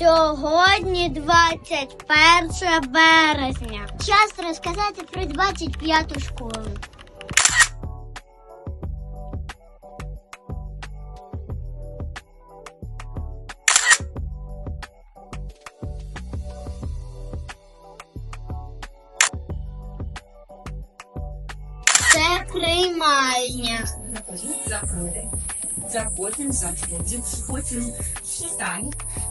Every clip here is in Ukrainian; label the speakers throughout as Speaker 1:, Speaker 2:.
Speaker 1: Сьогодні 21 березня. Час розказати про 25-ту школу. Це приймальня.
Speaker 2: Заходимо, заходимо, потім сідай.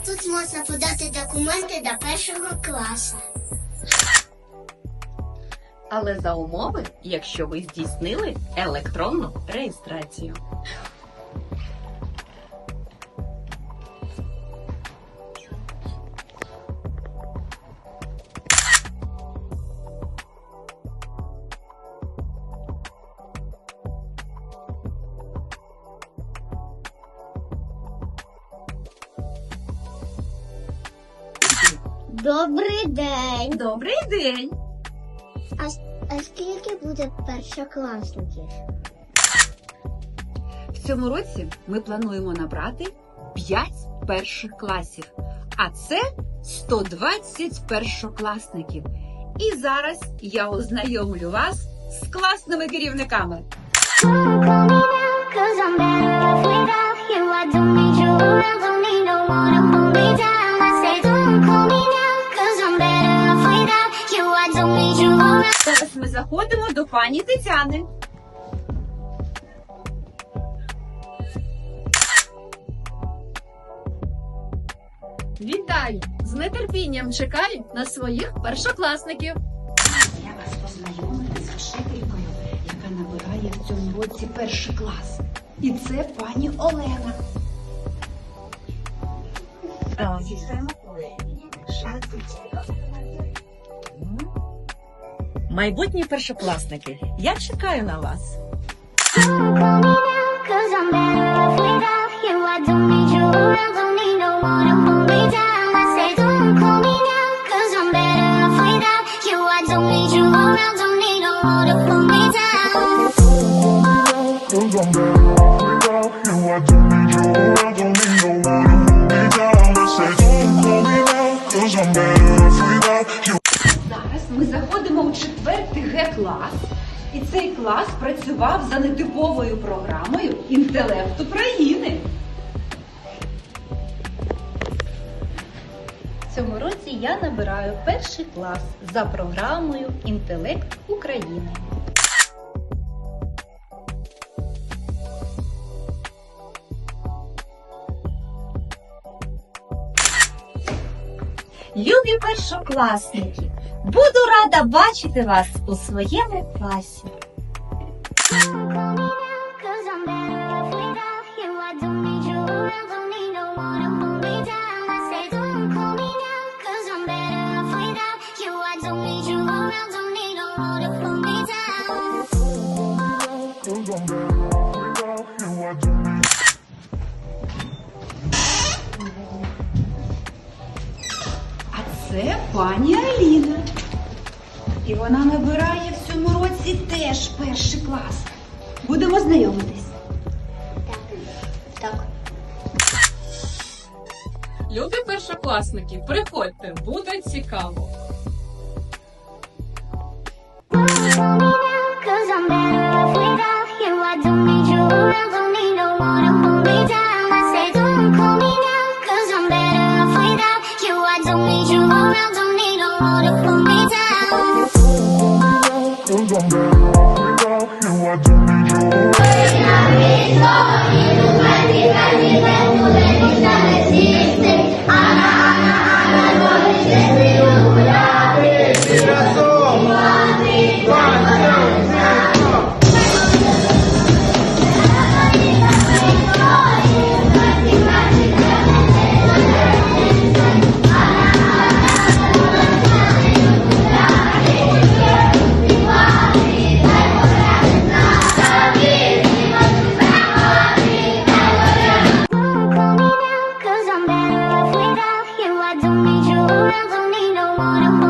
Speaker 1: Тут можна подати документи до першого класу.
Speaker 3: Але за умови, якщо ви здійснили електронну реєстрацію.
Speaker 1: Добрий день.
Speaker 3: Добрий день!
Speaker 1: А, а скільки буде першокласників?
Speaker 4: В цьому році ми плануємо набрати 5 перших класів, а це 120 першокласників. І зараз я ознайомлю вас з класними керівниками.
Speaker 1: Cause I'm better off without you. I don't need you around,
Speaker 4: пані Тетяни.
Speaker 5: Вітаю! З нетерпінням чекаю на своїх першокласників.
Speaker 4: Я вас познайомити з вчителькою, яка набирає в цьому році перший клас. І це пані Олена.
Speaker 3: Майбутні першокласники, я чекаю на вас.
Speaker 1: Cause I'm better off without you. I don't need you
Speaker 4: заходимо у четвертий Г клас, і цей клас працював за нетиповою програмою інтелект України.
Speaker 5: Цьому році я набираю перший клас за програмою Інтелект України.
Speaker 6: Любі першокласники, буду рада бачити вас у своєму класі.
Speaker 1: Це пані Аліна. І вона набирає в цьому році теж перший клас. Будемо знайомитись. Так. Любі першокласники, приходьте, буде цікаво. Don't need you around, don't need no more to hold
Speaker 7: Thank you. need you around, don't need
Speaker 5: no one to hold